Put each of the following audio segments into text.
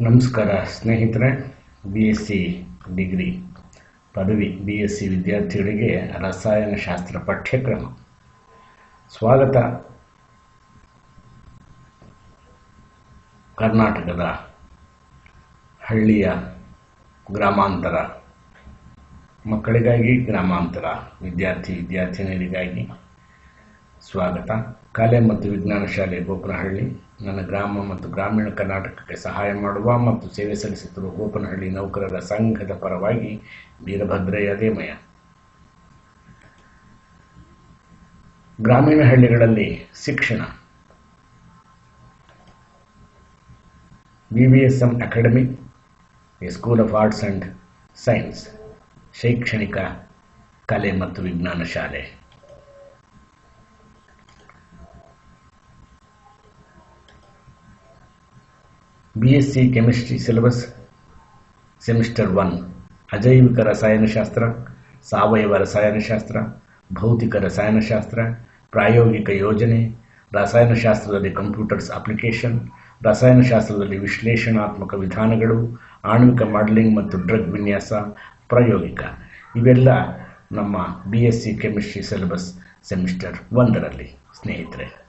ನಮಸ್ಕಾರ, ಸ್ನೇಹಿತರೆ B S C degree ಪದವಿ ಬಿ ಎಸ್ ಸಿ ವಿದ್ಯಾರ್ಥಿಗಳಿಗೆ ರಸಾಯನಶಾಸ್ತ್ರ ಪಠ್ಯಕ್ರಮ. ಸ್ವಾಗತ. ಕರ್ನಾಟಕದ ಹಳ್ಳಿಯ ಗ್ರಾಮಾಂತರ ಮಕ್ಕಳಿಗಾಗಿ ಗ್ರಾಮಾಂತರ ವಿದ್ಯಾರ್ಥಿ ವಿದ್ಯಾರ್ಥಿನಿಯರಿಗಾಗಿ ಸ್ವಾಗತ. ಕಲೆ ಮತ್ತು ವಿಜ್ಞಾನ ಶಾಲೆ ಗೋಪನಹಳ್ಳಿ ನನ್ನ ಗ್ರಾಮ ಮತ್ತು ಗ್ರಾಮೀಣ ಕರ್ನಾಟಕಕ್ಕೆ ಸಹಾಯ ಮಾಡುವ ಮತ್ತು ಸೇವೆ ಸಲ್ಲಿಸುತ್ತಿರುವ ಗೋಪನಹಳ್ಳಿ ನೌಕರರ ಸಂಘದ ಪರವಾಗಿ ವೀರಭದ್ರಯ್ಯ ದೇಮಯ ಗ್ರಾಮೀಣ ಹಳ್ಳಿಗಳಲ್ಲಿ ಶಿಕ್ಷಣ. V V S M academy a school of arts and science ಶೈಕ್ಷಣಿಕ, ಕಲೆ ಮತ್ತು ವಿಜ್ಞಾನ ಶಾಲೆ. B S C chemistry syllabus semester one ಅಜೈವಿಕ ರಸಾಯನಶಾಸ್ತ್ರ ಸಾವಯವ ರಸಾಯನಶಾಸ್ತ್ರ ಭೌತಿಕ ರಸಾಯನಶಾಸ್ತ್ರ ಪ್ರಾಯೋಗಿಕ ಯೋಜನೆ ರಸಾಯನಶಾಸ್ತ್ರದಲ್ಲಿ ಕಂಪ್ಯೂಟರ್ಸ್ ಅಪ್ಲಿಕೇಶನ್ ರಸಾಯನಶಾಸ್ತ್ರದಲ್ಲಿ ವಿಶ್ಲೇಷಣಾತ್ಮಕ ವಿಧಾನಗಳು, ಆಣ್ವಿಕ ಮಾಡೆಲಿಂಗ್ ಮತ್ತು ಡ್ರಗ್ ವಿನ್ಯಾಸ, ಪ್ರಾಯೋಗಿಕ. ಇವೆಲ್ಲ ನಮ್ಮ B S C chemistry syllabus semester ಒಂದರಲ್ಲಿ ಸ್ನೇಹಿತರೆ.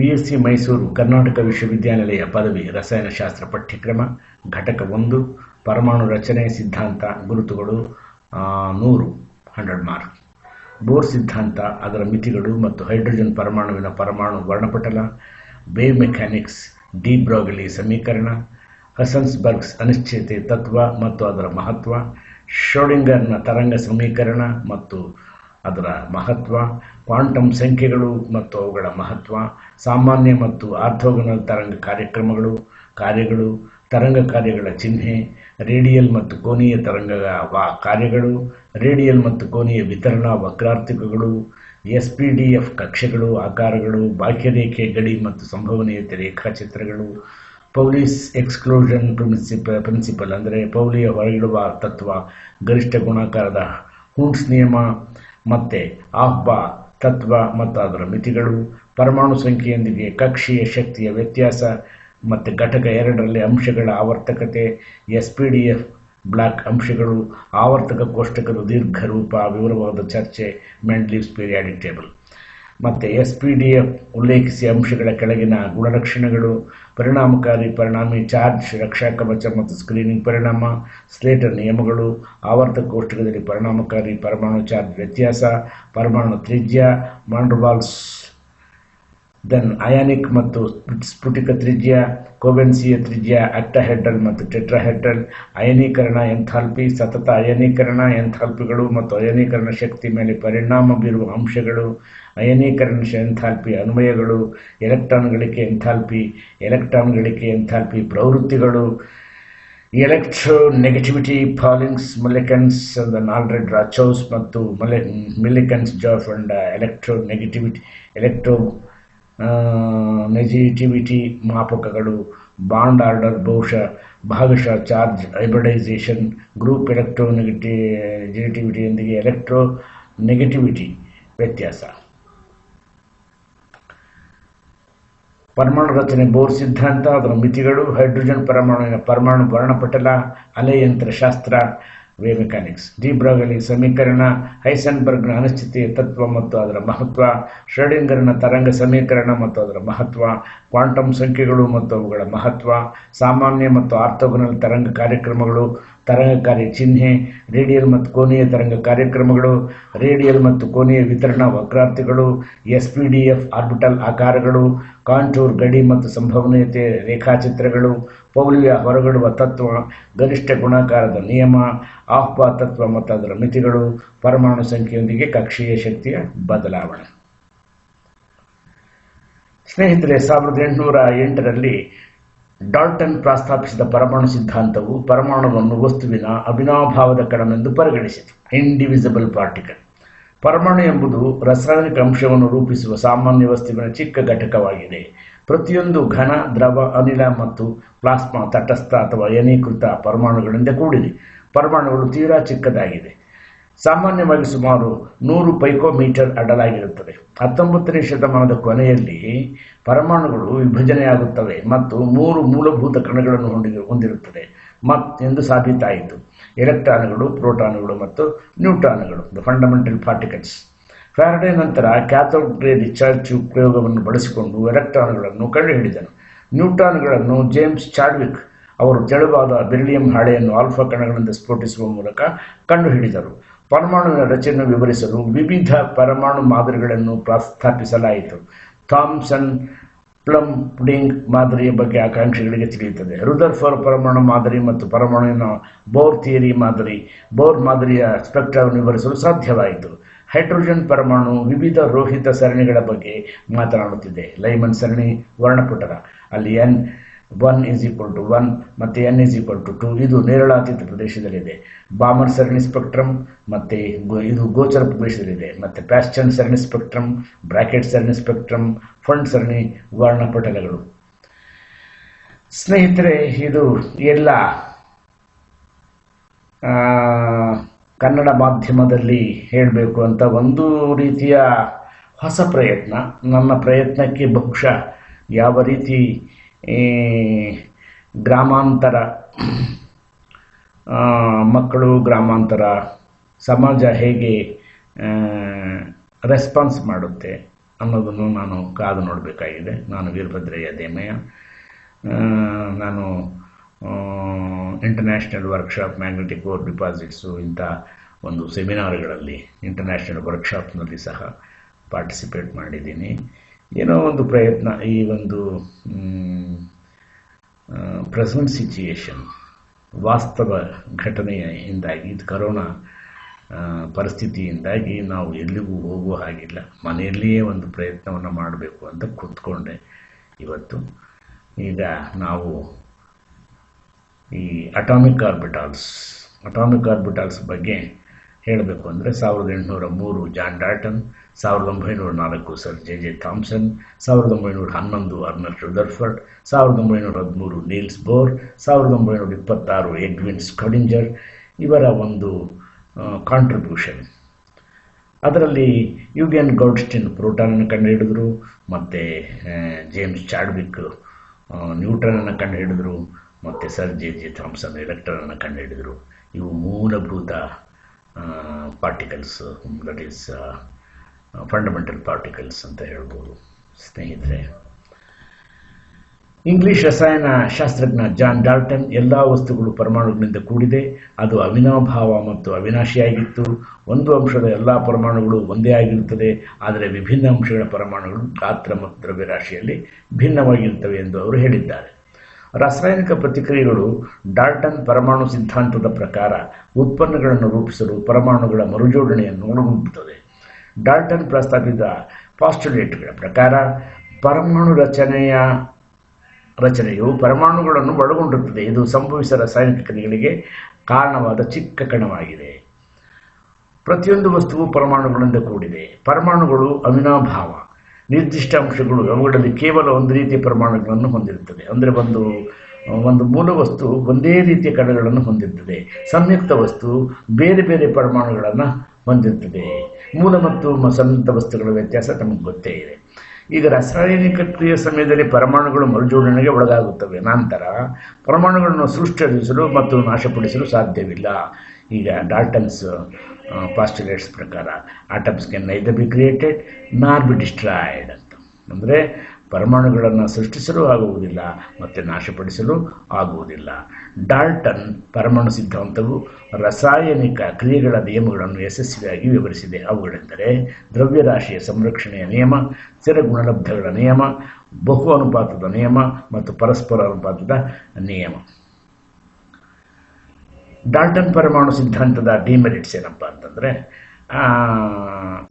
B S C Mysuru Karnataka ವಿಶ್ವವಿದ್ಯಾನಿಲಯ ಪದವಿ ರಸಾಯನಶಾಸ್ತ್ರ ಪಠ್ಯಕ್ರಮ, ಘಟಕ ಒಂದು, ಪರಮಾಣು ರಚನೆ ಸಿದ್ಧಾಂತ, ಗುರುತುಗಳು ನೂರು, ಹಂಡ್ರೆಡ್ ಮಾರ್ಕ್. ಬೋರ್ ಸಿದ್ಧಾಂತ, ಅದರ ಮಿತಿಗಳು ಮತ್ತು ಹೈಡ್ರೋಜನ್ ಪರಮಾಣುವಿನ ಪರಮಾಣು ವರ್ಣಪಟಲ, ಬೇ ಮೆಕ್ಯಾನಿಕ್ಸ್, ಡಿ ಬ್ರಾಗಲಿ ಸಮೀಕರಣ ಹಸನ್ಸ್ಬರ್ಗ್ಸ್ ಅನಿಶ್ಚಿತೆ ತತ್ವ ಮತ್ತು ಅದರ ಮಹತ್ವ ಶೋಡಿಂಗರ್ನ ತರಂಗ ಸಮೀಕರಣ ಮತ್ತು ಅದರ ಮಹತ್ವ, ಕ್ವಾಂಟಮ್ ಸಂಖ್ಯೆಗಳು ಮತ್ತು ಅವುಗಳ ಮಹತ್ವ, ಸಾಮಾನ್ಯ ಮತ್ತು ಆರ್ಥೋಗನಲ್ ತರಂಗ ಕಾರ್ಯಕ್ರಮಗಳು, ಕಾರ್ಯಗಳು, ತರಂಗ ಕಾರ್ಯಗಳ ಚಿಹ್ನೆ, ರೇಡಿಯಲ್ ಮತ್ತು ಕೋನೀಯ ತರಂಗ ಕಾರ್ಯಗಳು, ರೇಡಿಯಲ್ ಮತ್ತು ಕೋನೀಯ ವಿತರಣಾ ವಕ್ರಾರ್ಥಿಕಗಳು ಎಸ್ ಪಿ ಡಿ ಎಫ್ ಕಕ್ಷೆಗಳು, ಆಕಾರಗಳು, ಬಾಹ್ಯರೇಖೆ ಗಡಿ ಮತ್ತು ಸಂಭವನೀಯತೆ ರೇಖಾಚಿತ್ರಗಳು, ಪೌಲಿಸ್ ಎಕ್ಸ್ಕ್ಲೂಷನ್ ಪ್ರಿನ್ಸಿಪ, ಪ್ರಿನ್ಸಿಪಲ್ ಅಂದರೆ ಪೌಲಿಯ ಹೊರಗಿಡುವ ತತ್ವ, ಗರಿಷ್ಠ ಗುಣಾಕಾರದ ಹೂಡ್ಸ್ ನಿಯಮ ಮತ್ತು ಆಹ್ಬ ತತ್ವ ಮತ್ತು ಅದರ ಮಿತಿಗಳು, ಪರಮಾಣು ಸಂಖ್ಯೆಯೊಂದಿಗೆ ಕಕ್ಷೀಯ ಶಕ್ತಿಯ ವ್ಯತ್ಯಾಸ ಮತ್ತು ಘಟಕ ಎರಡರಲ್ಲಿ ಅಂಶಗಳ ಆವರ್ತಕತೆ S P D F block ಅಂಶಗಳು, ಆವರ್ತಕ ಕೋಷ್ಟಕದ ದೀರ್ಘ ರೂಪ ವಿವರವಾದ ಚರ್ಚೆ ಮೆಂಡ್ಲೀವ್ಸ್ ಪೀರಿಯಾಡಿಕ್ ಟೇಬಲ್. ಮತ್ತು ಎಸ್ ಪಿ ಡಿ ಎಫ್ ಉಲ್ಲೇಖಿಸಿ ಅಂಶಗಳ ಕೆಳಗಿನ ಗುಣಲಕ್ಷಣಗಳು, ಪರಿಣಾಮಕಾರಿ ಪರಿಣಾಮಿ ಚಾರ್ಜ್, ರಕ್ಷಾ ಕವಚ ಮತ್ತು ಸ್ಕ್ರೀನಿಂಗ್ ಪರಿಣಾಮ, ಸ್ಲೇಟರ್ ನಿಯಮಗಳು, ಆವರ್ತಕ ಕೋಷ್ಟಕದಲ್ಲಿ ಪರಿಣಾಮಕಾರಿ ಪರಮಾಣು ಚಾರ್ಜ್ ವ್ಯತ್ಯಾಸ, ಪರಮಾಣು ತ್ರಿಜ್ಯ ಮಾಂಡ್ರವಾಲ್ಸ್ ದೆನ್ ಅಯಾನಿಕ್ ಮತ್ತು ಸ್ಫುಟಿಕ ತ್ರಿಜ್ಯ ಕೋವೆನ್ಸಿಯ ತ್ರಿಜ್ಯ ಅಕ್ಟಹೆಡ್ರಲ್ ಮತ್ತು ಟೆಟ್ರಾಹೆಡ್ರಲ್, ಅಯನೀಕರಣ, ಎಂಥಾಲ್ಪಿ, ಸತತ ಅಯನೀಕರಣ, ಎಂಥಾಲ್ಪಿಗಳು ಮತ್ತು ಅಯನೀಕರಣ ಶಕ್ತಿ ಮೇಲೆ ಪರಿಣಾಮ ಬೀರುವ ಅಂಶಗಳು, ಅಯನೀಕರಣ ಎಂಥಾಲ್ಪಿ ಅನ್ವಯಗಳು ಎಲೆಕ್ಟ್ರಾನ್ ಗಳಿಕೆ ಎಂಥಾಲ್ಪಿ ಎಲೆಕ್ಟ್ರಾನ್ ಗಳಿಕೆ enthalpy ಪ್ರವೃತ್ತಿಗಳು electronegativity Pauling's Mulliken's Allred Rochow's ಮತ್ತು ಮಲೆ Mulliken's Jaffe and electronegativity electronegativity ಮಾಪಕಗಳು ಬಾಂಡ್ ಆರ್ಡರ್ ಬಹುಶಃ ಭಾಗಶಃ ಚಾರ್ಜ್ ಹೈಬ್ರಿಡೈಸೇಷನ್ ಗ್ರೂಪ್ ಎಲೆಕ್ಟ್ರೋ ನೆಗೆಟಿ ನೆಗೆಟಿವಿಟಿಯೊಂದಿಗೆ ಎಲೆಕ್ಟ್ರೋ ನೆಗೆಟಿವಿಟಿ ವ್ಯತ್ಯಾಸ. ಪರಮಾಣು ರಚನೆ ಬೋರ್ ಸಿದ್ಧಾಂತ, ಅದರ ಮಿತಿಗಳು, ಹೈಡ್ರೋಜನ್ ಪರಮಾಣುವಿನ ಪರಮಾಣು ವರ್ಣಪಟಲ ಅಲೆಯಂತ್ರಶಾಸ್ತ್ರ ವೇ ಮೆಕ್ಯಾನಿಕ್ಸ್ ಡಿ ಬ್ರಾಗಲಿ ಸಮೀಕರಣ ಹೈಸನ್ಬರ್ಗ್ನ ಅನಿಶ್ಚಿತೆಯ ತತ್ವ ಮತ್ತು ಅದರ ಮಹತ್ವ ಶ್ರೇಡಿಂಗರ್ನ ತರಂಗ ಸಮೀಕರಣ ಮತ್ತು ಅದರ ಮಹತ್ವ, ಕ್ವಾಂಟಮ್ ಸಂಖ್ಯೆಗಳು ಮತ್ತು ಅವುಗಳ ಮಹತ್ವ, ಸಾಮಾನ್ಯ ಮತ್ತು ಆರ್ಥೋಗನಲ್ ತರಂಗ ಕಾರ್ಯಕ್ರಮಗಳು ತರಂಗಕಾರಿ ಚಿಹ್ನೆ, ರೇಡಿಯಲ್ ಮತ್ತು ಕೋನೀಯ ತರಂಗ ಕಾರ್ಯಕ್ರಮಗಳು, ರೇಡಿಯಲ್ ಮತ್ತು ಕೋನೀಯ ವಿತರಣಾ ವಕ್ರಾರ್ಥಿಗಳು S P D F orbital ಆಕಾರಗಳು, contour ಗಡಿ ಮತ್ತು ಸಂಭವನೀಯತೆ ರೇಖಾಚಿತ್ರಗಳು, ಪೌಲಿಯ ಹೊರಗಡುವ ತತ್ವ, ಗರಿಷ್ಠ ಗುಣಾಕಾರದ ನಿಯಮ, ಆಹ್ವಾ ತತ್ವ ಮತ್ತು ಅದರ ಮಿತಿಗಳು, ಪರಮಾಣು ಸಂಖ್ಯೆಯೊಂದಿಗೆ ಕಕ್ಷೀಯ ಶಕ್ತಿಯ ಬದಲಾವಣೆ. ಸ್ನೇಹಿತರೆ, ಸಾವಿರದ ಎಂಟುನೂರ ಎಂಟರಲ್ಲಿ ಡಾಲ್ಟನ್ ಪ್ರಸ್ತಾಪಿಸಿದ ಪರಮಾಣು ಸಿದ್ಧಾಂತವು ಪರಮಾಣುವನ್ನು ವಸ್ತುವಿನ ಅವಿನಾಭಾವದ ಕಣವೆಂದು ಪರಿಗಣಿಸಿತು. ಇಂಡಿವಿಸಿಬಲ್ ಪಾರ್ಟಿಕಲ್ ಪರಮಾಣು ಎಂಬುದು ರಾಸಾಯನಿಕ ಅಂಶವನ್ನು ರೂಪಿಸುವ ಸಾಮಾನ್ಯ ವಸ್ತುವಿನ ಚಿಕ್ಕ ಘಟಕವಾಗಿದೆ. ಪ್ರತಿಯೊಂದು ಘನ, ದ್ರವ, ಅನಿಲ ಮತ್ತು ಪ್ಲಾಸ್ಮಾ ತಟಸ್ಥ ಅಥವಾ ಏನೀಕೃತ ಪರಮಾಣುಗಳಿಂದ ಕೂಡಿದೆ. ಪರಮಾಣುಗಳು ತೀರಾ ಚಿಕ್ಕದಾಗಿದೆ. ಸಾಮಾನ್ಯವಾಗಿ ಸುಮಾರು ನೂರು ಪೈಕೋಮೀಟರ್ ಅಡ್ಡಲಾಗಿರುತ್ತದೆ ಹತ್ತೊಂಬತ್ತನೇ ಶತಮಾನದ ಕೊನೆಯಲ್ಲಿ ಪರಮಾಣುಗಳು ವಿಭಜನೆಯಾಗುತ್ತವೆ ಮತ್ತು ಮೂರು ಮೂಲಭೂತ ಕಣಗಳನ್ನು ಹೊಂದಿ, ಹೊಂದಿರುತ್ತದೆ. ಮತ್ ಎಂದು ಸಾಬೀತಾಯಿತು. ಎಲೆಕ್ಟ್ರಾನ್ಗಳು, ಪ್ರೋಟಾನ್ಗಳು ಮತ್ತು ನ್ಯೂಟ್ರಾನ್ಗಳು ದ ಫಂಡಮೆಂಟಲ್ ಪಾರ್ಟಿಕಲ್ಸ್ ಫ್ಯಾರಡೆ ನಂತರ ಕ್ಯಾಥೋಡ್ ರೇ ರಿಚಾರ್ಜ್ ಪ್ರಯೋಗವನ್ನು ಬಳಸಿಕೊಂಡು ಎಲೆಕ್ಟ್ರಾನ್ಗಳನ್ನು ಕಂಡುಹಿಡಿದನು. ನ್ಯೂಟ್ರಾನ್ಗಳನ್ನು ಜೇಮ್ಸ್ ಚಾಡ್ವಿಕ್ ಅವರು ತೆಳುವಾದ ಬೆರಿಲಿಯಂ ಹಾಳೆಯನ್ನು ಆಲ್ಫಾ ಕಣಗಳಿಂದ ಸ್ಫೋಟಿಸುವ ಮೂಲಕ ಕಂಡುಹಿಡಿದರು. ಪರಮಾಣುವಿನ ರಚನೆಯನ್ನು ವಿವರಿಸಲು ವಿವಿಧ ಪರಮಾಣು ಮಾದರಿಗಳನ್ನು ಪ್ರಸ್ತಾಪಿಸಲಾಯಿತು. ಥಾಮ್ಸನ್ ಪ್ಲಮ್ ಪುಡಿಂಗ್ ಮಾದರಿಯ ಬಗ್ಗೆ ಆಕಾಂಕ್ಷಿಗಳಿಗೆ ತಿಳಿಯುತ್ತದೆ. ರುದರ್ಫರ್ ಪರಮಾಣು ಮಾದರಿ ಮತ್ತು ಪರಮಾಣುವಿನ ಬೋರ್ ಥಿಯರಿ ಮಾದರಿ, ಬೋರ್ ಮಾದರಿಯ ಸ್ಪೆಕ್ಟ್ರವನ್ನು ವಿವರಿಸಲು ಸಾಧ್ಯವಾಯಿತು. ಹೈಡ್ರೋಜನ್ ಪರಮಾಣು ವಿವಿಧ ರೋಹಿತ ಸರಣಿಗಳ ಬಗ್ಗೆ ಮಾತನಾಡುತ್ತಿದೆ. ಲೈಮನ್ ಸರಣಿ ವರ್ಣಪುಟರ ಅಲ್ಲಿ N one is equal to one ಮತ್ತು N is equal to two ಇದು ನೇರಳಾತೀತ ಪ್ರದೇಶದಲ್ಲಿದೆ. ಬಾಮರ್ ಸರಣಿ ಸ್ಪೆಕ್ಟ್ರಮ್ ಮತ್ತು ಇದು ಗೋಚರ ಪ್ರದೇಶದಲ್ಲಿದೆ. ಮತ್ತು ಪ್ಯಾಸ್ಚನ್ ಸರಣಿ ಸ್ಪೆಕ್ಟ್ರಮ್ ಬ್ರಾಕೆಟ್ ಸರಣಿ ಸ್ಪೆಕ್ಟ್ರಮ್ ಫಂಡ್ ಸರಣಿ ವರ್ಣಪಟಲಗಳು ಸ್ನೇಹಿತರೆ, ಇದು ಎಲ್ಲ ಕನ್ನಡ ಮಾಧ್ಯಮದಲ್ಲಿ ಹೇಳಬೇಕು ಅಂತ ಒಂದು ರೀತಿಯ ಹೊಸ ಪ್ರಯತ್ನ. ನನ್ನ ಪ್ರಯತ್ನಕ್ಕೆ ಬಹುಶಃ ಯಾವ ರೀತಿ ಗ್ರಾಮಾಂತರ ಮಕ್ಕಳು ಗ್ರಾಮಾಂತರ, ಸಮಾಜ ಹೇಗೆ ರೆಸ್ಪಾನ್ಸ್ ಮಾಡುತ್ತೆ ಅನ್ನೋದನ್ನು ನಾನು ಕಾದು ನೋಡಬೇಕಾಗಿದೆ. ನಾನು ವೀರಭದ್ರಯ್ಯ ದೇಮಯ್ಯ. ನಾನು international workshop magnetic ore deposits ಇಂಥ ಒಂದು ಸೆಮಿನಾರ್ಗಳಲ್ಲಿ ಇಂಟರ್ನ್ಯಾಷನಲ್ ವರ್ಕ್ಶಾಪ್ನಲ್ಲಿ ಸಹ ಪಾರ್ಟಿಸಿಪೇಟ್ ಮಾಡಿದ್ದೀನಿ. ಏನೋ ಒಂದು ಪ್ರಯತ್ನ, ಈ ಒಂದು ಪ್ರೆಸೆಂಟ್ ಸಿಚುಯೇಷನ್ ವಾಸ್ತವ ಘಟನೆಯಿಂದಾಗಿ, ಇದು ಕರೋನಾ ಪರಿಸ್ಥಿತಿಯಿಂದಾಗಿ ನಾವು ಎಲ್ಲಿಗೂ ಹೋಗುವ ಹಾಗಿಲ್ಲ. ಮನೆಯಲ್ಲಿಯೇ ಒಂದು ಪ್ರಯತ್ನವನ್ನು ಮಾಡಬೇಕು ಅಂತ ಕೂತ್ಕೊಂಡೆ ಇವತ್ತು. ಈಗ ನಾವು ಈ ಅಟಾಮಿಕ್ ಆರ್ಬಿಟಾಲ್ಸ್ ಅಟಾಮಿಕ್ ಆರ್ಬಿಟಾಲ್ಸ್ ಬಗ್ಗೆ ಹೇಳಬೇಕು ಅಂದರೆ ಸಾವಿರದ ಎಂಟುನೂರ ಮೂರು ಜಾನ್ ಡಾಲ್ಟನ್, ಸಾವಿರದ ಒಂಬೈನೂರ ನಾಲ್ಕು ಸರ್ ಜೆ ಜೆ ಥಾಮ್ಸನ್, ಸಾವಿರದ ಒಂಬೈನೂರ ಹನ್ನೊಂದು ಅರ್ನಸ್ಟ್ ರುದರ್ಫರ್ಡ್, ಸಾವಿರದ ಒಂಬೈನೂರ ಹದಿಮೂರು ನೀಲ್ಸ್ ಬೋರ್, ಸಾವಿರದ ಒಂಬೈನೂರ ಇಪ್ಪತ್ತಾರು ಎಡ್ವಿನ್ ಸ್ಕಡಿಂಜರ್, ಇವರ ಒಂದು ಕಾಂಟ್ರಿಬ್ಯೂಷನ್ ಅದರಲ್ಲಿ ಯುಗೆನ್ ಗೌಡ್ಸ್ಟಿನ್ ಪ್ರೋಟಾನನ್ನು ಕಂಡುಹಿಡಿದ್ರು, ಮತ್ತು ಜೇಮ್ಸ್ ಚಾಡ್ವಿಕ್ ನ್ಯೂಟ್ರನನ್ನು ಕಂಡುಹಿಡಿದ್ರು, ಮತ್ತು ಸರ್ ಜೆ ಜೆ ಥಾಮ್ಸನ್ ಎಲೆಕ್ಟ್ರನನ್ನು ಕಂಡುಹಿಡಿದರು. ಇವು ಮೂಲಭೂತ particles that is fundamental particles ಅಂತ ಹೇಳ್ಬೋದು, ಸ್ನೇಹಿತರೆ. ಇಂಗ್ಲಿಷ್ ರಸಾಯನ ಶಾಸ್ತ್ರಜ್ಞ ಜಾನ್ ಡಾಲ್ಟನ್ ಎಲ್ಲ ವಸ್ತುಗಳು ಪರಮಾಣುಗಳಿಂದ ಕೂಡಿದೆ. ಅದು ಅವಿನಾಭಾವ ಮತ್ತು ಅವಿನಾಶಿಯಾಗಿತ್ತು. ಒಂದು ಅಂಶದ ಎಲ್ಲ ಪರಮಾಣುಗಳು ಒಂದೇ ಆಗಿರುತ್ತದೆ. ಆದರೆ ವಿಭಿನ್ನ ಅಂಶಗಳ ಪರಮಾಣುಗಳು ಗಾತ್ರ ಮತ್ತು ದ್ರವ್ಯರಾಶಿಯಲ್ಲಿ ಭಿನ್ನವಾಗಿರುತ್ತವೆ ಎಂದು ಅವರು ಹೇಳಿದ್ದಾರೆ. ರಾಸಾಯನಿಕ ಪ್ರತಿಕ್ರಿಯೆಗಳು ಡಾಲ್ಟನ್ ಪರಮಾಣು ಸಿದ್ಧಾಂತದ ಪ್ರಕಾರ ಉತ್ಪನ್ನಗಳನ್ನು ರೂಪಿಸಲು ಪರಮಾಣುಗಳ ಮರುಜೋಡಣೆಯನ್ನು ಒಳಗೊಂಡುತ್ತದೆ ಡಾಲ್ಟನ್ ಪ್ರಸ್ತಾಪಿಸಿದ ಪಾಸ್ಟುಲೇಟ್ಗಳ ಪ್ರಕಾರ ಪರಮಾಣು ರಚನೆಯ ರಚನೆಯು ಪರಮಾಣುಗಳನ್ನು ಒಳಗೊಂಡಿರುತ್ತದೆ. ಇದು ಸಂಭವಿಸಿದ ರಾಸಾಯನಿಕ ಕ್ರಿಯೆಗಳಿಗೆ ಕಾರಣವಾದ ಚಿಕ್ಕ ಕಣವಾಗಿದೆ. ಪ್ರತಿಯೊಂದು ವಸ್ತುವು ಪರಮಾಣುಗಳಿಂದ ಕೂಡಿದೆ. ಪರಮಾಣುಗಳು ಅವಿನಾಭಾವ ನಿರ್ದಿಷ್ಟ ಅಂಶಗಳು ಅವುಗಳಲ್ಲಿ ಕೇವಲ ಒಂದು ರೀತಿಯ ಪ್ರಮಾಣಗಳನ್ನು ಹೊಂದಿರುತ್ತದೆ ಅಂದರೆ ಒಂದು ಒಂದು ಮೂಲ ವಸ್ತು ಒಂದೇ ರೀತಿಯ ಕಣಗಳನ್ನು ಹೊಂದಿರುತ್ತದೆ ಸಂಯುಕ್ತ ವಸ್ತು ಬೇರೆ ಬೇರೆ ಪರಮಾಣುಗಳನ್ನು ಹೊಂದಿರುತ್ತದೆ ಮೂಲ ಮತ್ತು ಸಂಯುಕ್ತ ವಸ್ತುಗಳ ವ್ಯತ್ಯಾಸ ನಮಗೆ ಗೊತ್ತೇ ಇದೆ. ಈಗ ರಾಸಾಯನಿಕ ಕ್ರಿಯೆ ಸಮಯದಲ್ಲಿ ಪರಮಾಣುಗಳು ಮರುಜೋಡಣೆಗೆ ಒಳಗಾಗುತ್ತವೆ. ನಂತರ ಪರಮಾಣುಗಳನ್ನು ಸೃಷ್ಟಿಸಲು ಮತ್ತು ನಾಶಪಡಿಸಲು ಸಾಧ್ಯವಿಲ್ಲ. ಈಗ ಡಾಲ್ಟನ್ಸ್ ಪಾಸ್ಟುಲೇಟ್ಸ್ ಪ್ರಕಾರ atoms can neither be created, nor be destroyed ಅಂತ. ಅಂದರೆ ಪರಮಾಣುಗಳನ್ನು ಸೃಷ್ಟಿಸಲು ಆಗುವುದಿಲ್ಲ ಮತ್ತು ನಾಶಪಡಿಸಲು ಆಗುವುದಿಲ್ಲ. ಡಾಲ್ಟನ್ ಪರಮಾಣು ಸಿದ್ಧಾಂತವು ರಾಸಾಯನಿಕ ಕ್ರಿಯೆಗಳ ನಿಯಮಗಳನ್ನು ಯಶಸ್ವಿಯಾಗಿ ವಿವರಿಸಿದೆ. ಅವುಗಳೆಂದರೆ ದ್ರವ್ಯರಾಶಿಯ ಸಂರಕ್ಷಣೆಯ ನಿಯಮ, ಸ್ಥಿರ ಗುಣಲಬ್ಧಗಳ ನಿಯಮ, ಬಹು ಅನುಪಾತದ ನಿಯಮ ಮತ್ತು ಪರಸ್ಪರ ಅನುಪಾತದ ನಿಯಮ. ಡಾಲ್ಟನ್ ಪರಮಾಣು ಸಿದ್ಧಾಂತದ ಡಿಮೆರಿಟ್ಸ್ ಏನಪ್ಪ ಅಂತಂದರೆ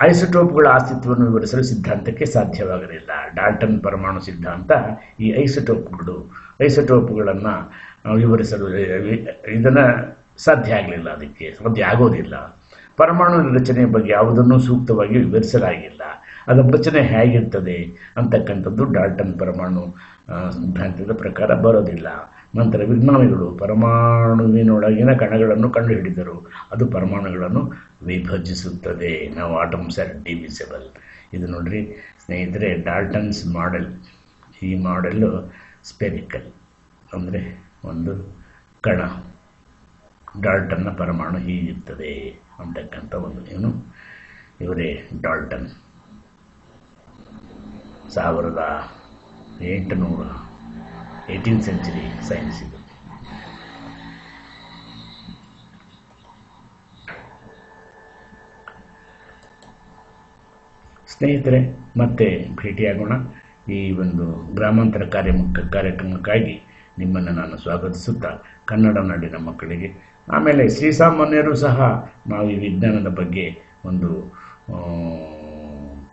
ಐಸೋಟೋಪ್ಗಳ ಅಸ್ತಿತ್ವವನ್ನು ವಿವರಿಸಲು ಸಿದ್ಧಾಂತಕ್ಕೆ ಸಾಧ್ಯವಾಗಲಿಲ್ಲ. ಡಾಲ್ಟನ್ ಪರಮಾಣು ಸಿದ್ಧಾಂತ ಈ ಐಸೋಟೋಪ್ಗಳು, ಐಸೋಟೋಪ್ಗಳನ್ನು ವಿವರಿಸಲು, ಇದನ್ನು ಸಾಧ್ಯ ಆಗಲಿಲ್ಲ ಅದಕ್ಕೆ, ಸಾಧ್ಯ ಆಗೋದಿಲ್ಲ. ಪರಮಾಣು ರಚನೆಯ ಬಗ್ಗೆ ಯಾವುದನ್ನು ಸೂಕ್ತವಾಗಿ ವಿವರಿಸಲಾಗಿಲ್ಲ. ಅದರ ರಚನೆ ಹೇಗಿರ್ತದೆ ಅಂತಕ್ಕಂಥದ್ದು ಡಾಲ್ಟನ್ ಪರಮಾಣು ಸಿದ್ಧಾಂತದ ಪ್ರಕಾರ ಬರೋದಿಲ್ಲ. ನಂತರ ವಿಜ್ಞಾನಿಗಳು ಪರಮಾಣುವಿನೊಳಗಿನ ಕಣಗಳನ್ನು ಕಂಡುಹಿಡಿದರು. ಅದು ಪರಮಾಣುಗಳನ್ನು ವಿಭಜಿಸುತ್ತದೆ. ನಾವು ಆಟಮ್ಸ್ ಆರ್ ಡಿವಿಸಿಬಲ್ ಇದು ನೋಡ್ರಿ, ಸ್ನೇಹಿತರೆ ಡಾಲ್ಟನ್ಸ್ ಮಾಡೆಲ್ ಈ ಮಾಡೆಲ್ಲು ಸ್ಪೆರಿಕಲ್ ಅಂದರೆ ಒಂದು ಕಣ. ಡಾಲ್ಟನ್ನ ಪರಮಾಣು ಹೀಗಿರ್ತದೆ ಅಂತಕ್ಕಂಥ ಒಂದು, ಏನು? ಇವರೇ ಡಾಲ್ಟನ್ ಸಾವಿರದ ಎಂಟುನೂರ ಏಯ್ಟೀನ್ ಸೆಂಚುರಿ ಸೈನ್ಸ್ ಇದು ಸ್ನೇಹಿತರೆ, ಮತ್ತೆ ಭೇಟಿಯಾಗೋಣ ಈ ಒಂದು ಗ್ರಾಮಾಂತರ ಕಾರ್ಯಕ್ರಮ ಕಾರ್ಯಕ್ರಮಕ್ಕಾಗಿ ನಿಮ್ಮನ್ನು ನಾನು ಸ್ವಾಗತಿಸುತ್ತಾ ಕನ್ನಡ ನಾಡಿನ ಮಕ್ಕಳಿಗೆ. ಆಮೇಲೆ ಶ್ರೀಸಾಮಾನ್ಯರು ಸಹ ನಾವು ಈ ವಿಜ್ಞಾನದ ಬಗ್ಗೆ ಒಂದು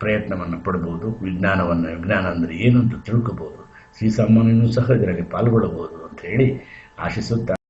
ಪ್ರಯತ್ನವನ್ನು ಪಡ್ಬೋದು. ವಿಜ್ಞಾನವನ್ನು ವಿಜ್ಞಾನ ಅಂದರೆ ಏನು ಅಂತ ತಿಳ್ಕೊಬೋದು. ಶ್ರೀಸಾಮಾನ್ಯನೂ ಸಹ ಇದರಲ್ಲಿ ಪಾಲ್ಗೊಳ್ಳಬಹುದು ಅಂತ ಹೇಳಿ ಆಶಿಸುತ್ತಾ